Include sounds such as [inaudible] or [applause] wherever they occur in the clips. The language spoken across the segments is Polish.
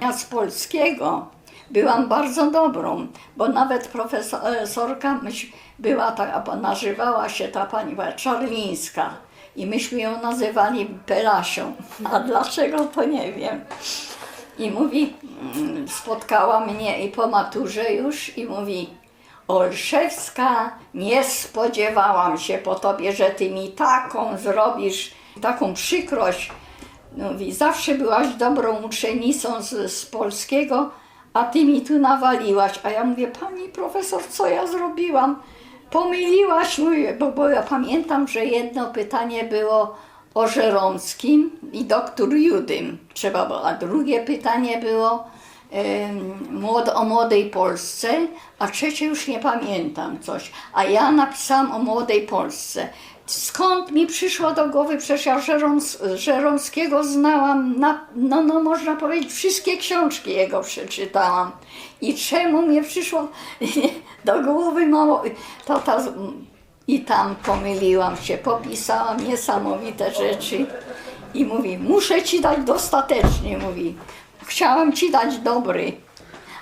Ja z polskiego byłam bardzo dobrą, bo nawet profesorka myś, była ta, bo nazywała się ta pani Czarlińska i myśmy ją nazywali Pelasią. A dlaczego to nie wiem. I mówi, mm, spotkała mnie i po maturze już i mówi Olszewska, nie spodziewałam się po tobie, że ty mi taką zrobisz, taką przykrość. Mówi, zawsze byłaś dobrą uczennicą z, z polskiego, a ty mi tu nawaliłaś. A ja mówię, pani profesor, co ja zrobiłam? Pomyliłaś, mówię, bo, bo ja pamiętam, że jedno pytanie było o Żeromskim i doktor Judym. Trzeba było, a drugie pytanie było młod, o młodej Polsce, a trzecie już nie pamiętam coś. A ja napisałam o młodej Polsce. Skąd mi przyszło do głowy? Przecież ja Żeroms, Żeromskiego znałam, na, no, no można powiedzieć, wszystkie książki jego przeczytałam. I czemu mnie przyszło [laughs] do głowy mało, to, to, i tam pomyliłam się, popisałam niesamowite rzeczy i mówi, muszę ci dać dostatecznie, mówi, chciałam ci dać dobry.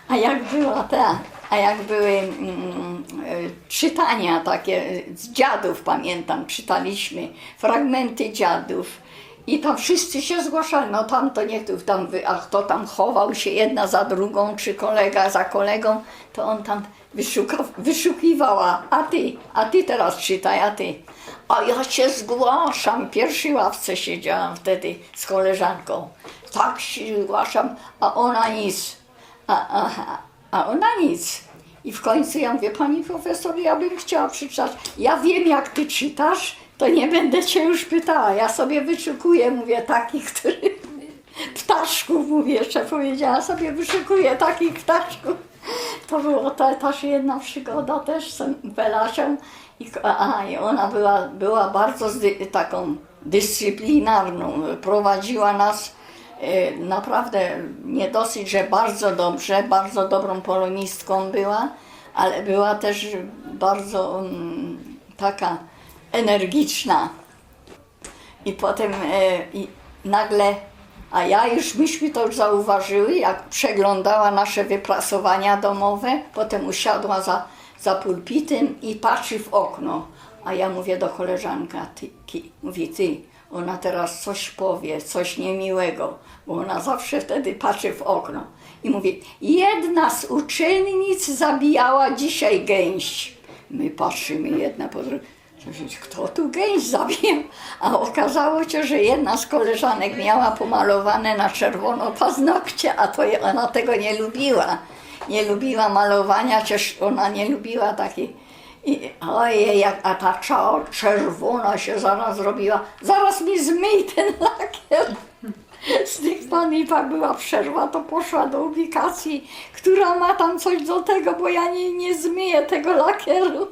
A jak była ta, a jak były mm, e, czytania takie z dziadów, pamiętam, czytaliśmy fragmenty dziadów. I tam wszyscy się zgłaszali, no tam to niech tu tam, a kto tam chował się jedna za drugą, czy kolega za kolegą, to on tam wyszuka, wyszukiwała, a ty, a ty teraz czytaj, a ty. A ja się zgłaszam, pierwszej ławce siedziałam wtedy z koleżanką, tak się zgłaszam, a ona nic, a, a, a ona nic. I w końcu ja mówię, pani profesor, ja bym chciała przeczytać. Ja wiem, jak ty czytasz, to nie będę cię już pytała. Ja sobie wyszukuję, mówię, takich, który ptaszków, mówię, jeszcze powiedziała, sobie wyszukuję takich ptaszków. To była ta, też jedna przygoda też z Belasią. I, a, i ona była, była bardzo zdy, taką dyscyplinarną. Prowadziła nas e, naprawdę nie dosyć, że bardzo dobrze, bardzo dobrą polonistką była, ale była też bardzo mm, taka energiczna. I potem e, i nagle, a ja już, myśmy to już zauważyły, jak przeglądała nasze wypracowania domowe, potem usiadła za, za pulpitem i patrzy w okno. A ja mówię do koleżanka, ty, ki, mówi ty, ona teraz coś powie, coś niemiłego, bo ona zawsze wtedy patrzy w okno. I mówi, jedna z uczennic zabijała dzisiaj gęś. My patrzymy jedna po drugiej. Kto tu gęś zabił? A okazało się, że jedna z koleżanek miała pomalowane na czerwono paznokcie, a to ona tego nie lubiła. Nie lubiła malowania, chociaż ona nie lubiła takiej. I ojej, jak, a ta cza- czerwona się zaraz zrobiła. Zaraz mi zmyj ten lakier. Z tych pan i tak była przerwa, to poszła do ubikacji, która ma tam coś do tego, bo ja nie, nie zmyję tego lakieru.